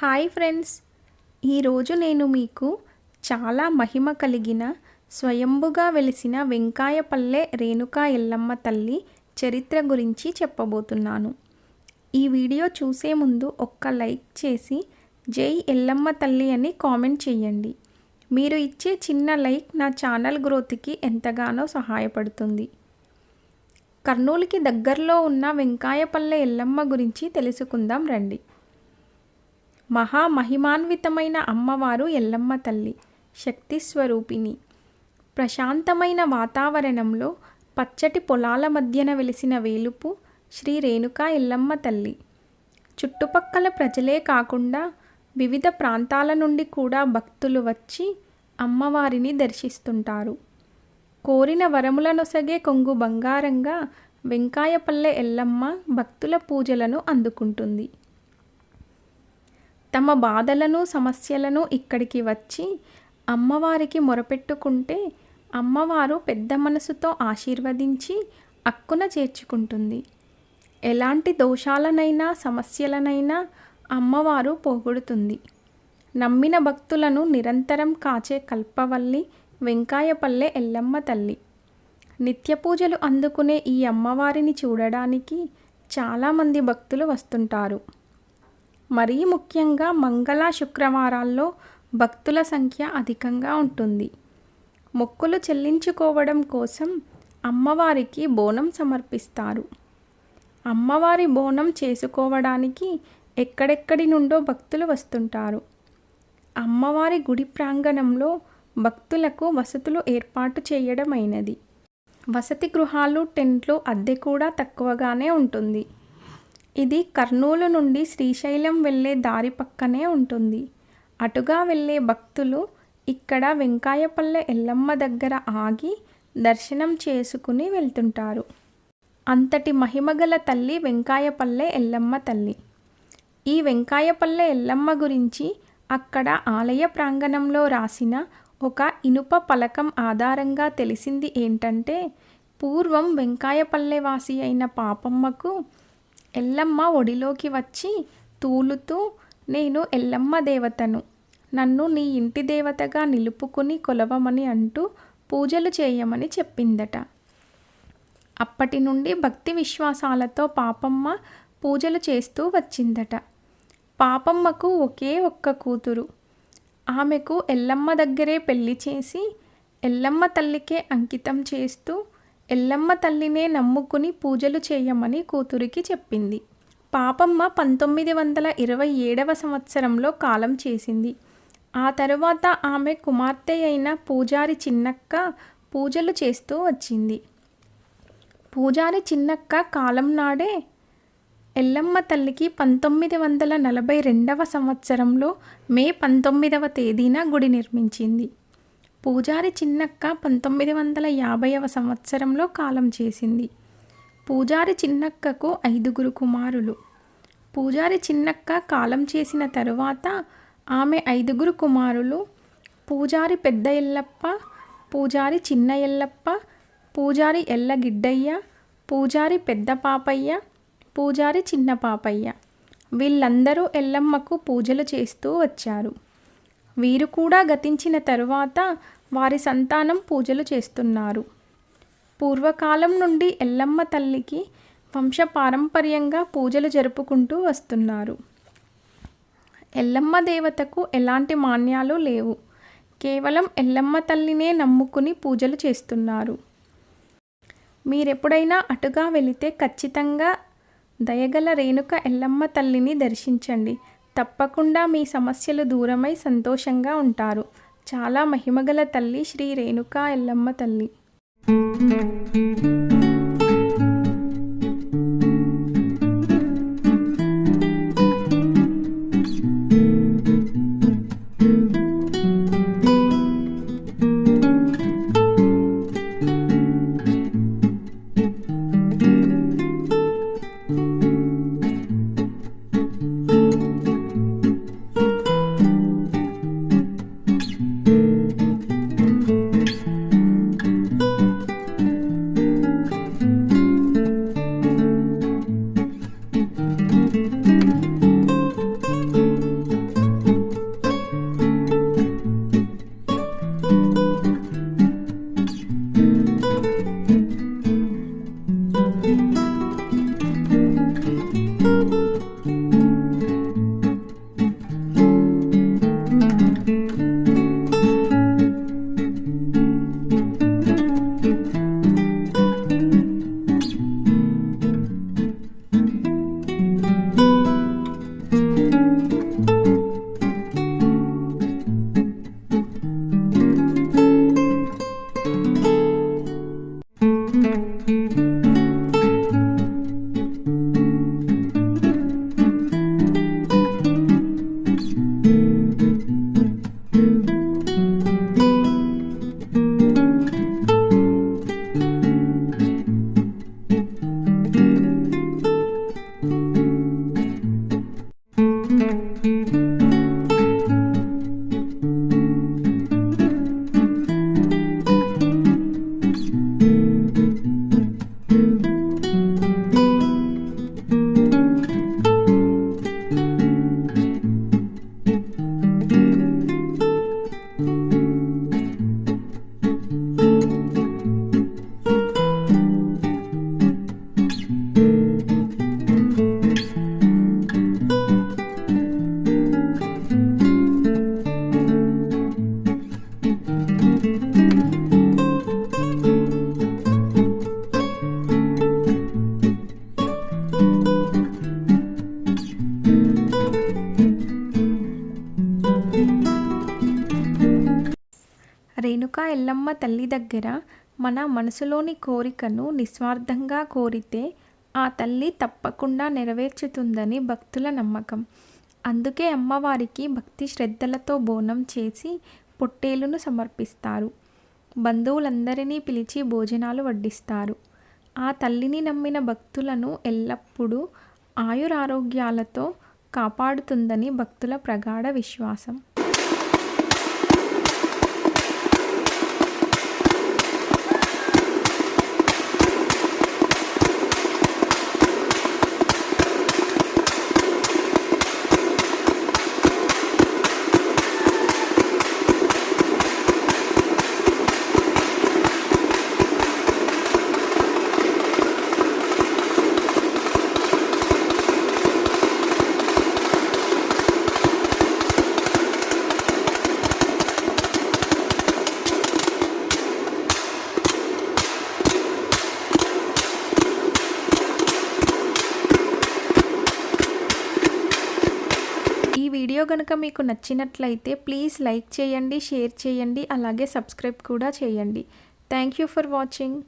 Hi friends. ఈరోజు నేను మీకు చాలా మహిమ కలిగిన స్వయంభుగా వెలిసిన వెంకాయపల్లె రేణుకా ఎల్లమ్మ తల్లి చరిత్ర గురించి చెప్పబోతున్నాను. ఈ వీడియో చూసే ముందు ఒక్క లైక్ చేసి జై ఎల్లమ్మ తల్లి అని కామెంట్ చేయండి. మీరు ఇచ్చే చిన్న లైక్ నా ఛానల్ గ్రోత్కి ఎంతగానో సహాయపడుతుంది. కర్నూలుకి దగ్గరలో ఉన్న వెంకాయపల్లె ఎల్లమ్మ గురించి తెలుసుకుందాం రండి. మహా మహిమాన్వితమైన అమ్మవారు ఎల్లమ్మ తల్లి శక్తి స్వరూపిణి ప్రశాంతమైన వాతావరణంలో పచ్చటి పొలాల మధ్యన వెలిసిన వేలుపు శ్రీ రేణుకా ఎల్లమ్మ తల్లి. చుట్టుపక్కల ప్రజలే కాకుండా వివిధ ప్రాంతాల నుండి కూడా భక్తులు వచ్చి అమ్మవారిని దర్శిస్తుంటారు. కోరిన వరములనొసగే కొంగు బంగారంగా వెంకాయపల్లె ఎల్లమ్మ భక్తుల పూజలను అందుకుంటుంది. తమ బాధలను సమస్యలను ఇక్కడికి వచ్చి అమ్మవారికి మొరపెట్టుకుంటే అమ్మవారు పెద్ద మనసుతో ఆశీర్వదించి అక్కున చేర్చుకుంటుంది. ఎలాంటి దోషాలనైనా సమస్యలనైనా అమ్మవారు పోగొడుతుంది. నమ్మిన భక్తులను నిరంతరం కాచే కల్పవల్లి వెంకాయపల్లె ఎల్లమ్మ తల్లి. నిత్య పూజలు అందుకునే ఈ అమ్మవారిని చూడడానికి చాలామంది భక్తులు వస్తుంటారు. మరీ ముఖ్యంగా మంగళ శుక్రవారాల్లో భక్తుల సంఖ్య అధికంగా ఉంటుంది. మొక్కులు చెల్లించుకోవడం కోసం అమ్మవారికి బోనం సమర్పిస్తారు. అమ్మవారి బోనం చేసుకోవడానికి ఎక్కడెక్కడి నుండో భక్తులు వస్తుంటారు. అమ్మవారి గుడి ప్రాంగణంలో భక్తులకు వసతులు ఏర్పాటు చేయడమైనది. వసతి గృహాలు టెంట్లు అద్దె కూడా తక్కువగానే ఉంటుంది. ఇది కర్నూలు నుండి శ్రీశైలం వెళ్ళే దారి పక్కనే ఉంటుంది. అటుగా వెళ్ళే భక్తులు ఇక్కడ వెంకాయపల్లె ఎల్లమ్మ దగ్గర ఆగి దర్శనం చేసుకుని వెళ్తుంటారు. అంతటి మహిమగల తల్లి వెంకాయపల్లె ఎల్లమ్మ తల్లి. ఈ వెంకాయపల్లె ఎల్లమ్మ గురించి అక్కడ ఆలయ ప్రాంగణంలో రాసిన ఒక ఇనుప పలకం ఆధారంగా తెలిసింది ఏంటంటే పూర్వం వెంకాయపల్లె వాసి అయిన పాపమ్మకు ఎల్లమ్మ ఒడిలోకి వచ్చి తూలుతూ నేను ఎల్లమ్మ దేవతను. నన్ను నీ ఇంటి దేవతగా నిలుపుకుని కొలవమని అంటూ పూజలు చేయమని చెప్పిందట. అప్పటి నుండి భక్తి విశ్వాసాలతో పాపమ్మ పూజలు చేస్తూ వచ్చిందట. పాపమ్మకు ఒకే ఒక్క కూతురు. ఆమెకు ఎల్లమ్మ దగ్గరే పెళ్ళి చేసి ఎల్లమ్మ తల్లికే అంకితం చేస్తూ ఎల్లమ్మ తల్లినే నమ్ముకుని పూజలు చేయమని కూతురికి చెప్పింది. పాపమ్మ పంతొమ్మిది వందల ఇరవై ఏడవ సంవత్సరంలో కాలం చేసింది. ఆ తరువాత ఆమె కుమార్తె అయిన పూజారి చిన్నక్క పూజలు చేస్తూ వచ్చింది. పూజారి చిన్నక్క కాలం నాడే ఎల్లమ్మ తల్లికి పంతొమ్మిది వందల నలభై రెండవ సంవత్సరంలో మే పంతొమ్మిదవ తేదీన గుడి నిర్మించింది. పూజారి చిన్నక్క పంతొమ్మిది వందల యాభైవ సంవత్సరంలో కాలం చేసింది. పూజారి చిన్నక్కకు ఐదుగురు కుమారులు. పూజారి చిన్నక్క కాలం చేసిన తరువాత ఆమె ఐదుగురు కుమారులు. పూజారి పెద్ద ఎల్లప్ప పూజారి చిన్న ఎల్లప్ప పూజారి ఎల్లగిడ్డయ్య పూజారి పెద్ద పాపయ్య పూజారి చిన్న పాపయ్య. వీళ్ళందరూ ఎల్లమ్మకు పూజలు చేస్తూ వచ్చారు. వీరు కూడా గతించిన తరువాత వారి సంతానం పూజలు చేస్తున్నారు. పూర్వకాలం నుండి ఎల్లమ్మ తల్లికి వంశపారంపర్యంగా పూజలు జరుపుకుంటూ వస్తున్నారు. ఎల్లమ్మ దేవతకు ఎలాంటి మాన్యాలు లేవు. కేవలం ఎల్లమ్మ తల్లినే నమ్ముకుని పూజలు చేస్తున్నారు. మీరెప్పుడైనా అటుగా వెళితే ఖచ్చితంగా దయగల రేణుక ఎల్లమ్మ తల్లిని దర్శించండి. తప్పకుండా మీ సమస్యలు దూరమై సంతోషంగా ఉంటారు. చాలా మహిమగల తల్లి శ్రీ రేణుకా ఎల్లమ్మ తల్లి. రేణుకా తల్లి దగ్గర మన మనసులోని కోరికను నిస్వార్థంగా కోరితే ఆ తల్లి తప్పకుండా నెరవేర్చుతుందని భక్తుల నమ్మకం. అందుకే అమ్మవారికి భక్తి శ్రద్ధలతో బోనం చేసి పొట్టేలును సమర్పిస్తారు. బంధువులందరినీ పిలిచి భోజనాలు వడ్డిస్తారు. ఆ తల్లిని నమ్మిన భక్తులను ఎల్లప్పుడూ ఆయురారోగ్యాలతో కాపాడుతుందని భక్తుల ప్రగాఢ విశ్వాసం. వీడియో కనుక మీకు నచ్చినట్లయితే ప్లీజ్ లైక్ చేయండి షేర్ చేయండి అలాగే సబ్స్క్రైబ్ కూడా చేయండి. Thank you for watching